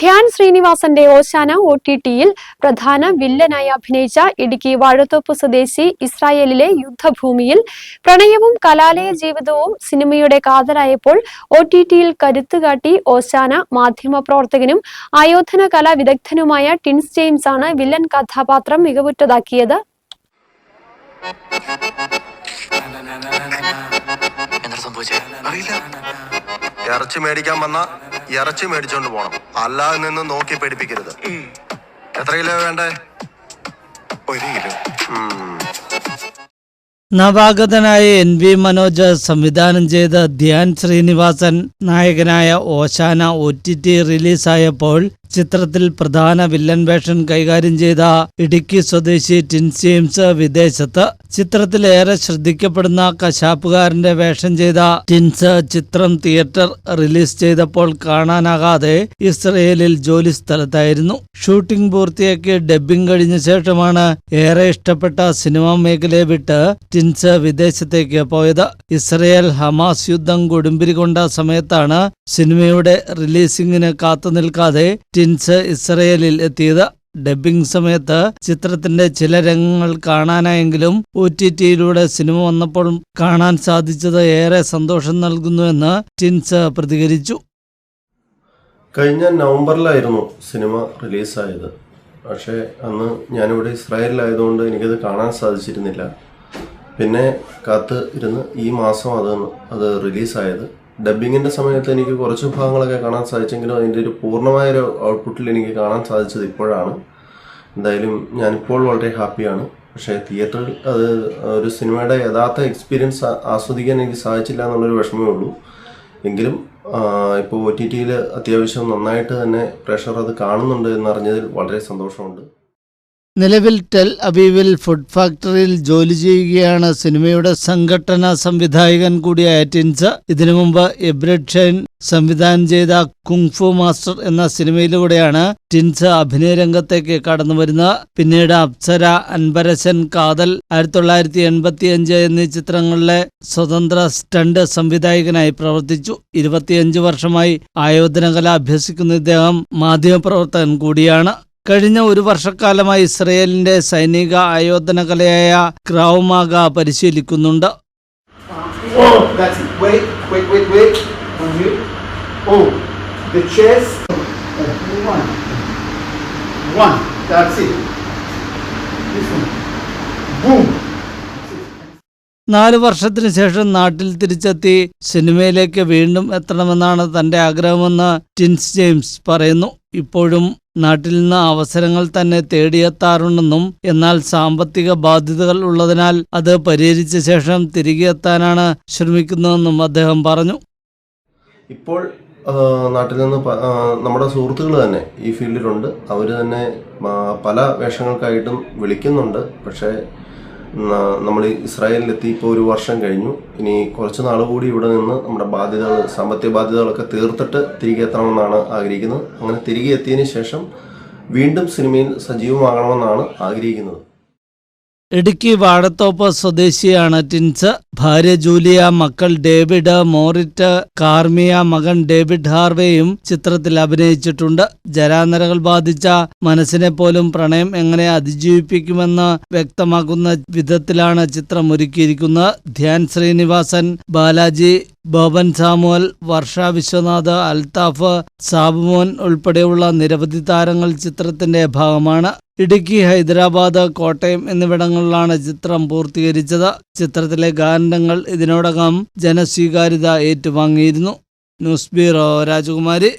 ധ്യാൻ ശ്രീനിവാസന്റെ ഓശാന O T ടിയിൽ പ്രധാന വില്ലനായി അഭിനയിച്ച ഇടുക്കി വാഴത്തോപ്പ് സ്വദേശി ഇസ്രായേലിലെ യുദ്ധഭൂമിയിൽ പ്രണയവും കലാലയ ജീവിതവും സിനിമയുടെ കാതലായപ്പോൾ ഒ ടി ടിയിൽ കരുത്തുകാട്ടി ഓശാന മാധ്യമപ്രവർത്തകനും ആയോധന കലാ വിദഗ്ധനുമായ ടിൻസ് ജെയിംസ് ആണ് വില്ലൻ കഥാപാത്രം മികവുറ്റതാക്കിയത്. അറിയില്ല ഇറച്ചി മേടിക്കാൻ വന്ന ഇറച്ചി മേടിച്ചോണ്ട് പോണം. അല്ലാതെ നിന്ന് നോക്കി പേടിപ്പിക്കരുത്. എത്ര കിലോ വേണ്ടേ? ഒരു കിലോ. നവാഗതനായ എൻ വി മനോജ് സംവിധാനം ചെയ്ത ധ്യാൻ ശ്രീനിവാസൻ നായകനായ ഓശാന ഒ ടി ടി റിലീസായപ്പോൾ ചിത്രത്തിൽ പ്രധാന വില്ലൻ വേഷം കൈകാര്യം ചെയ്ത ഇടുക്കി സ്വദേശി ടിൻ ജെയിംസ് വിദേശത്ത് ചിത്രത്തിലേറെ ശ്രദ്ധിക്കപ്പെടുന്ന കശാപ്പുകാരന്റെ വേഷം ചെയ്ത ടിൻസ് ചിത്രം തിയേറ്റർ റിലീസ് ചെയ്തപ്പോൾ കാണാനാകാതെ ഇസ്രയേലിൽ ജോലി സ്ഥലത്തായിരുന്നു. ഷൂട്ടിംഗ് പൂർത്തിയാക്കി ഡബ്ബിംഗ് കഴിഞ്ഞ ശേഷമാണ് ഏറെ ഇഷ്ടപ്പെട്ട സിനിമാ മേഖലയെ വിട്ട് ടിൻസ് വിദേശത്തേക്ക് പോയത്. ഇസ്രയേൽ ഹമാസ് യുദ്ധം കൊടുമ്പിരി കൊണ്ട സമയത്താണ് സിനിമയുടെ റിലീസിംഗിന് കാത്തു നിൽക്കാതെ ടിൻസ് ഇസ്രയേലിൽ എത്തിയത്. ഡബ്ബിംഗ് സമയത്ത് ചിത്രത്തിന്റെ ചില രംഗങ്ങൾ കാണാനായെങ്കിലും ഒ ടി ടിയിലൂടെ സിനിമ വന്നപ്പോൾ കാണാൻ സാധിച്ചത് ഏറെ സന്തോഷം നൽകുന്നുവെന്ന് ടിൻസ് പ്രതികരിച്ചു. കഴിഞ്ഞ നവംബറിലായിരുന്നു സിനിമ റിലീസായത്. പക്ഷേ അന്ന് ഞാനിവിടെ ഇസ്രായേലിലായതുകൊണ്ട് എനിക്കത് കാണാൻ സാധിച്ചിരുന്നില്ല. പിന്നെ കാത്ത് ഇരുന്ന് ഈ മാസം അത് അത് റിലീസായത്. ഡബ്ബിങ്ങിന്റെ സമയത്ത് എനിക്ക് കുറച്ച് ഭാഗങ്ങളൊക്കെ കാണാൻ സാധിച്ചെങ്കിലും അതിന്റെ ഒരു പൂർണമായ ഒരു ഔട്ട്പുട്ടിൽ എനിക്ക് കാണാൻ സാധിച്ചത് ഇപ്പോഴാണ്. എന്തായാലും ഞാനിപ്പോൾ വളരെ ഹാപ്പിയാണ് പക്ഷേ തിയേറ്ററിൽ അത് ഒരു സിനിമയുടെ യഥാർത്ഥ എക്സ്പീരിയൻസ് ആസ്വദിക്കാൻ എനിക്ക് സാധിച്ചില്ല എന്നുള്ളൊരു വിഷമമേ ഉള്ളൂ. എങ്കിലും ഇപ്പോൾ ഒ ടി ടിയിൽ അത്യാവശ്യം നന്നായിട്ട് തന്നെ പ്രഷർ അത് കാണുന്നുണ്ട് എന്നറിഞ്ഞതിൽ വളരെ സന്തോഷമുണ്ട്. നിലവിൽ ടെൽ അവീവിൽ ഫുഡ് ഫാക്ടറിയിൽ ജോലി ചെയ്യുകയാണ് സിനിമയുടെ സംഘടന സംവിധായകൻ കൂടിയായ ടിൻസ. ഇതിനു മുമ്പ് എബ്രഡ് ഷൈൻ സംവിധാനം ചെയ്ത കുങ്ഫു മാസ്റ്റർ എന്ന സിനിമയിലൂടെയാണ് ടിൻസ അഭിനയ രംഗത്തേക്ക് കടന്നു വരുന്നത് പിന്നീട് അപ്സര അൻപരശൻ കാതൽ ആയിരത്തി തൊള്ളായിരത്തി എൺപത്തി എന്നീ ചിത്രങ്ങളിലെ സ്വതന്ത്ര സ്റ്റണ്ട് സംവിധായകനായി പ്രവർത്തിച്ചു. ഇരുപത്തിയഞ്ച് വർഷമായി ആയോധനകല അഭ്യസിക്കുന്ന ഇദ്ദേഹം മാധ്യമപ്രവർത്തകൻ കൂടിയാണ്. കഴിഞ്ഞ ഒരു വർഷക്കാലമായി ഇസ്രയേലിന്റെ സൈനിക ആയോധന കലയായ ക്രൗമാഗ പരിശീലിക്കുന്നുണ്ട്. നാലു. Oh. Oh. നാല് വർഷത്തിന് ശേഷം നാട്ടിൽ തിരിച്ചെത്തി സിനിമയിലേക്ക് വീണ്ടും എത്തണമെന്നാണ് തന്റെ ആഗ്രഹമെന്ന് ടിൻസ് ജെയിംസ് പറയുന്നു. ഇപ്പോഴും നാട്ടിൽ നിന്ന് അവസരങ്ങൾ തന്നെ തേടിയെത്താറുണ്ടെന്നും എന്നാൽ സാമ്പത്തിക ബാധ്യതകൾ ഉള്ളതിനാൽ അത് പരിഹരിച്ച ശേഷം തിരികെ എത്താനാണ് ശ്രമിക്കുന്നതെന്നും അദ്ദേഹം പറഞ്ഞു. ഇപ്പോൾ നാട്ടിൽ നിന്ന് നമ്മുടെ സുഹൃത്തുക്കൾ തന്നെ ഈ ഫീൽഡിലുണ്ട്. അവർ തന്നെ പല വേഷങ്ങൾക്കായിട്ടും വിളിക്കുന്നുണ്ട്. പക്ഷേ നമ്മൾ ഇസ്രായേലിലെത്തി ഇപ്പോൾ ഒരു വർഷം കഴിഞ്ഞു. ഇനി കുറച്ച് നാൾ കൂടി ഇവിടെ നിന്ന് നമ്മുടെ ബാധ്യതകൾ സാമ്പത്തിക ബാധ്യതകളൊക്കെ തീർത്തിട്ട് തിരികെ എത്തണമെന്നാണ് ആഗ്രഹിക്കുന്നത്. അങ്ങനെ തിരികെ എത്തിയതിന് ശേഷം വീണ്ടും സിനിമയിൽ സജീവമാകണമെന്നാണ് ആഗ്രഹിക്കുന്നത്. ഇടുക്കി വാഴത്തോപ്പ് സ്വദേശിയാണ് ടിൻസ്. ഭാര്യ ജൂലിയ മക്കൾ ഡേവിഡ് മോറിറ്റ് കാർമിയ മകൻ ഡേവിഡ് ഹാർവേയും ചിത്രത്തിൽ അഭിനയിച്ചിട്ടുണ്ട്. ജരാനരകൾ ബാധിച്ച മനസ്സിനെ പോലും പ്രണയം എങ്ങനെ അതിജീവിപ്പിക്കുമെന്ന് വ്യക്തമാക്കുന്ന വിധത്തിലാണ് ചിത്രം ഒരുക്കിയിരിക്കുന്നത്. ധ്യാൻ ശ്രീനിവാസൻ ബാലാജി ബോബൻ സാമുവൽ വർഷ വിശ്വനാഥ് അൽത്താഫ് സാബുമോൻ ഉൾപ്പെടെയുള്ള നിരവധി താരങ്ങൾ ചിത്രത്തിന്റെ ഭാഗമാണ്. ഇടുക്കി ഹൈദരാബാദ് കോട്ടയം എന്നിവിടങ്ങളിലാണ് ചിത്രം പൂർത്തീകരിച്ചത്. ചിത്രത്തിലെ ഗാനങ്ങൾ ഇതിനോടകം ജനസ്വീകാര്യത ഏറ്റുവാങ്ങിയിരുന്നു. ന്യൂസ് ബ്യൂറോ രാജകുമാരി.